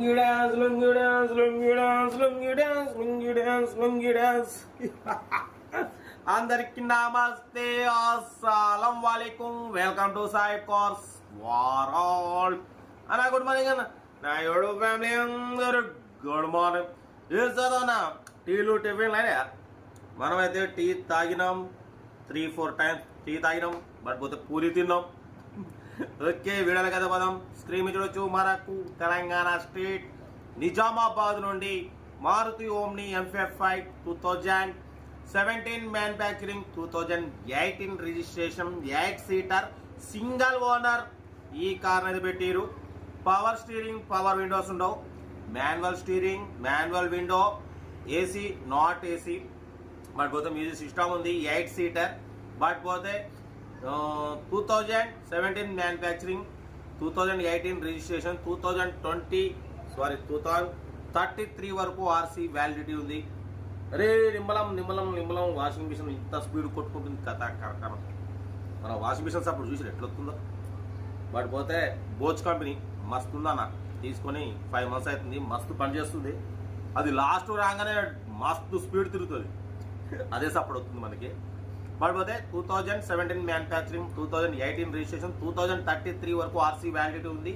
Lungi dance, lungi dance, lungi dance, lungi dance, lungi dance, lungi dance. అందరికి నమస్తే అస్సలం వాలేకుం welcome to Sai course war all అన్న good morning అన్న నా ఏడు ఫ్యామిలీ అందరూ గుడ్ మార్నింగ్ ఏ చదవనా టీలు టిఫిన్ అయినా మనమైతే టీ తాగినాం త్రీ ఫోర్ టైమ్స్ టీ తాగినాం బట్ పోతే పూరి తిన్నాం ఓకే వీడియోల కదా పదం. స్క్రీన్ మీద చూడొచ్చు. మనకు తెలంగాణ స్టేట్ నిజామాబాద్ నుండి Maruti Omni ఎంఫెఫ్ five two thousand seventeen manufacturing two thousand eighteen registration eight seater single owner ఈ కార్ అనేది పెట్టిరు. పవర్ స్టీరింగ్ పవర్ విండోస్ ఉండవు. Manual steering manual window AC not AC but పోతే మ్యూజిక్ సిస్టమ్ ఉంది ఎయిట్ సీటర్ బట్ పోతే two thousand seventeen manufacturing two thousand eighteen registration two thousand twenty sorry two thousand thirty three వరకు RC validity ఉంది. అరే నిమ్మలం నిమ్మలం నిమ్మలం washing machine ఇంత స్పీడ్ కొట్టుకుంటుంది కథ కరకరం మన వాషింగ్ మిషన్స్ అప్పుడు చూసి ఎట్లొస్తుందో. బట్ పోతే బోచ్ కంపెనీ మస్తు ఉందన్న తీసుకొని ఫైవ్ మంత్స్ అవుతుంది మస్తు పని చేస్తుంది. అది లాస్ట్ రాగానే మస్తు స్పీడ్ తిరుగుతుంది. అదే సపోర్ట్ అవుతుంది మనకి. పడిపోతే two thousand seventeen manufacturing two thousand eighteen registration two thousand thirty three వరకు ఆర్సీ వ్యాలిడిటీ ఉంది.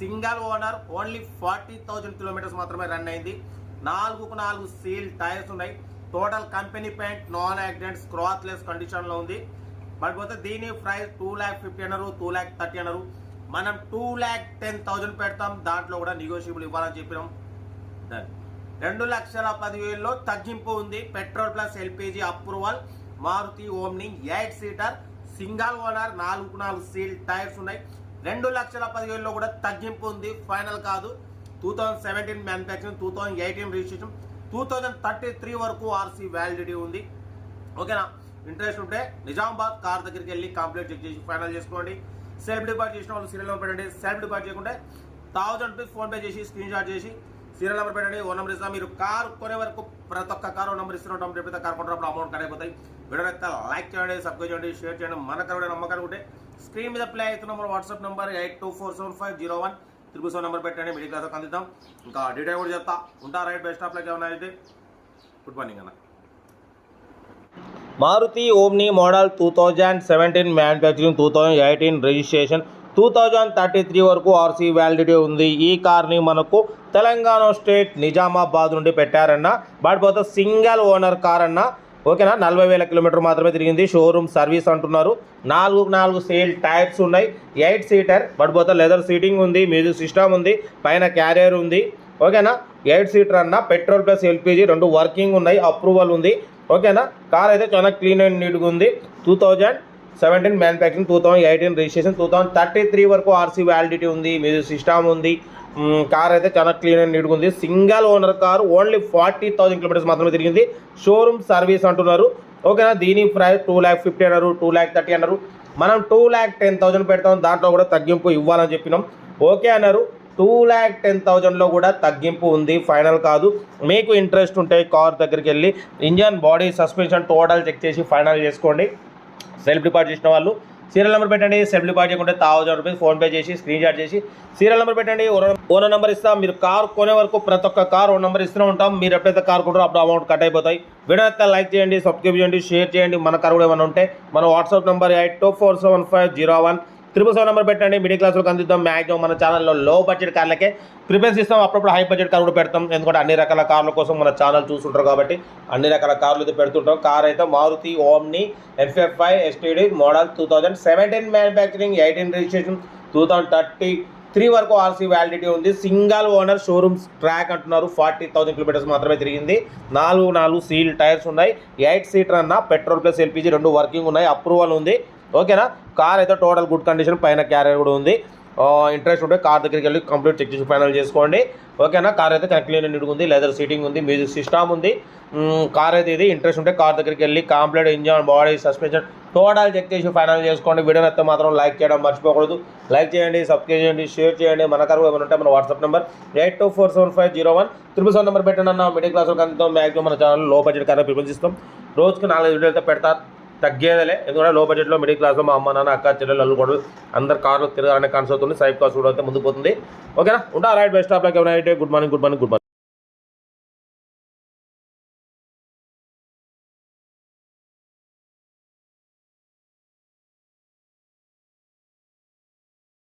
Single owner only forty thousand kilometres మాత్రమే రన్ అయింది. నాలుగుకు నాలుగు సీల్ టైర్స్ ఉన్నాయి. Total company paint non accidents scratchless కండిషన్లో ఉంది. పడిపోతే దీని ప్రైస్ టూ ల్యాక్ ఫిఫ్టీ అన్నారు టూ ల్యాక్ థర్టీ అన్నారు. మనం టూ ల్యాక్ టెన్ థౌజండ్ పెడతాం దాంట్లో కూడా నెగోషియబుల్ ఇవ్వాలని చెప్పినాం. రెండు లక్షల పదివేల్లో తగ్గింపు ఉంది. Petrol plus LPG approval Maruti Omni eight seater single owner నాలుగు నాలుగు సీల్ టైర్స్ ఉన్నాయి. రెండు లక్షల పదివేల్లో కూడా తగ్గింపు ఉంది. ఫైనల్ కాదు. Two thousand seventeen manufacturing two thousand eighteen registration two thousand thirty three వరకు ఆర్సీ వ్యాలిడిటీ ఉంది. ఓకేనా? ఇంట్రెస్ట్ ఉంటే నిజామాబాద్ కార్ దగ్గరికి వెళ్ళి కంప్లీట్ చెక్ చేసి ఫైనల్ చేసుకోండి. సెల్ఫ్ డిపాజిట్ చేసిన వాళ్ళు సీరియల్ నెంబర్ పెట్టండి. సెల్ఫ్ డిపాజిట్ చేయకుంటే థౌజండ్ రూపీస్ ఫోన్పే చేసి స్క్రీన్ షాట్ చేసి సీరియల్ నెంబర్ పెట్టండి. ఓ నెంబర్ ఇస్తాం. మీరు కార్ కొనే వరకు ప్రతి ఒక్క కార్ నెంబర్ ఇస్తున్నాం ఎప్పుడైతే కార్ కొంటున్నప్పుడు అమౌంట్ కట్ అయిపోతాయి. వీడియో నచ్చితే లైక్ చేయండి సబ్స్క్రైబ్ చేయండి షేర్ చేయండి. మన కారు నమ్మకాలు ఉంటే స్క్రీన్ మీద ప్లే అవుతున్న మన WhatsApp number eight two four seven five zero one. Triple seven number పెట్టండి మిడిల్ క్లాస్ అందిద్దాం. ఇంకా డీటెయిల్ కూడా చెప్తా. ఉంటా రైట్ బెస్ట్ ఆఫ్ లైక్ ఏమన్నా అయితే గుడ్ మార్నింగ్ అన్న. Maruti Omni model two thousand seventeen manufacturing two thousand eighteen registration two thousand thirty three వరకు ఆర్సీ వ్యాలిడిటీ ఉంది. ఈ కార్ని మనకు తెలంగాణ స్టేట్ నిజామాబాద్ నుండి పెట్టారన్న. బట్ పోతే సింగిల్ ఓనర్ కార్ అన్న. ఓకేనా? నలభై వేల కిలోమీటర్ మాత్రమే తిరిగింది. షోరూమ్ సర్వీస్ అంటున్నారు. నాలుగు నాలుగు సేల్ టైర్స్ ఉన్నాయి. ఎయిట్ సీటర్ పడిపోతే లెదర్ సీటింగ్ ఉంది మ్యూజిక్ సిస్టమ్ ఉంది పైన క్యారియర్ ఉంది. ఓకేనా? ఎయిట్ సీటర్ అన్న పెట్రోల్ ప్లస్ ఎల్పిజి రెండు వర్కింగ్ ఉన్నాయి అప్రూవల్ ఉంది. ఓకేనా? కార్ అయితే చాలా క్లీన్ అండ్ నీట్గా ఉంది. Two thousand seventeen manufacturing two thousand eighteen registration two thousand thirty three వరకు ఆర్సీ వ్యాలిడిటీ ఉంది మ్యూజిక్ సిస్టమ్ ఉంది. కార్ అయితే చాలా క్లీన్ అండ్ నీట్గా ఉంది. Single owner car only forty thousand kilometres మాత్రమే తిరిగింది. షోరూమ్ సర్వీస్ అంటున్నారు. ఓకేనా? దీని ప్రైస్ టూ ల్యాక్ ఫిఫ్టీ అన్నారు టూ ల్యాక్ థర్టీ అన్నారు. మనం టూ ల్యాక్ టెన్ థౌసండ్ పెడతాం దాంట్లో కూడా తగ్గింపు ఇవ్వాలని చెప్పినాం. ఓకే అన్నారు. టూ ల్యాక్ టెన్ థౌజండ్లో కూడా తగ్గింపు ఉంది ఫైనల్ కాదు. మీకు ఇంట్రెస్ట్ ఉంటే కార్ దగ్గరికి వెళ్ళి engine body suspension total check చేసి ఫైనల్ చేసుకోండి. సెల్ఫ్ డిపాజిట్ చేసిన వాళ్ళు. సీరియల్ నెంబర్ పెట్టండి సెల్ఫ్ డిపాజిట్ చేయకుంటే థౌజండ్ రూపీస్ ఫోన్పే చేసి స్క్రీన్ షాట్ చేసి. సీరియల్ నెంబర్ పెట్టండి ఓనర్ నెంబర్ ఇస్తాం. మీరు కార్ కొనే వరకు ప్రతి ఒక్క కార్ ఓ నెంబర్ ఇస్తూనే ఉంటాం. మీరు ఎప్పుడైతే కార్ కొంటారో అప్పుడు అమౌంట్ కట్ అయిపోతాయి. వీడియో అయితే లైక్ చేయండి సబ్స్క్రైబ్ చేయండి షేర్ చేయండి. మన కార్ కూడా ఏమైనా ఉంటే మన WhatsApp number eight two four seven five zero one triple seven number పెట్టండి. మిడిల్ క్లాస్లోకి అందిద్దాం. మ్యాక్సిమం మన ఛానల్లో లో బడ్జెట్ కార్లకే ప్రిఫరెన్స్ ఇస్తాం అప్పుడప్పుడు హై బడ్జెట్ కార్ కూడా పెడతాం. ఎందుకంటే అన్ని రకాల కార్ల కోసం మన ఛానల్ చూస్తుంటారు కాబట్టి అన్ని రకాల కార్లు అయితే పెడుతుంటాం. కార్ అయితే Maruti Omni FFI STD model two thousand seventeen manufacturing eighteen registration two thousand thirty three వరకు ఆర్సీ వ్యాలిడిటీ ఉంది. సింగల్ ఓనర్ షోరూమ్స్ ట్రాక్ అంటున్నారు. ఫార్టీ థౌసండ్ కిలోమీటర్స్ మాత్రమే తిరిగింది. నాలుగు నాలుగు సీల్ టైర్స్ ఉన్నాయి. ఎయిట్ సీటర్ అన్న పెట్రోల్ ప్లస్ ఎల్పిజి రెండు వర్కింగ్ ఉన్నాయి. అప్రూవల్ ఉంది. ఓకేనా? కార్ అయితే టోటల్ గుడ్ కండిషన్ పైన క్యారియర్ కూడా ఉంది. ఇంట్రెస్ట్ ఉంటే కార్ దగ్గరికి వెళ్ళి కంప్లీట్ చెక్ చేసి ఫైనల్ చేసుకోండి. ఓకేనా? కార్ అయితే కనెక్ట్ అండ్ ఉంది. లెదర్ సీటింగ్ ఉంది మ్యూజిక్ సిస్టమ్ ఉంది. కార్ అయితే ఇది. ఇంట్రెస్ట్ ఉంటే కార్ దగ్గరికి వెళ్ళి complete engine body suspension total check చేసి ఫైనల్ చేసుకోండి. వీడియో అయితే మాత్రం లైక్ చేయడం మర్చిపోకూడదు. లైక్ చేయండి సబ్స్క్రైబ్ చేయండి షేర్ చేయండి. మన కరువు ఏమైనా ఉంటే మన WhatsApp number eight two four seven five zero one. Triple seven number పెట్టండి అన్న. మిడిల్ క్లాస్ అంతా మ్యాక్సిమం మన ఛానల్లో బడ్జెట్ కార్ ప్రిఫరెన్స్ చేస్తాం రోజుకి నాలుగు వీడియోలతో పెడతారు పెడతా. తగ్గేదలే. ఎందుకంటే లో బడ్జెట్లో మిడిల్ క్లాస్లో మా అమ్మ నాన్న అక్క చెల్లెలు అల్లు కూడా అందరు కార్లు తిరగాలనే కాన్స్ అవుతుంది సైప్ కార్స్ కూడా అయితే ముందు పోతుంది ఓకేనా ఉంటా? Right best of like good morning good morning good morning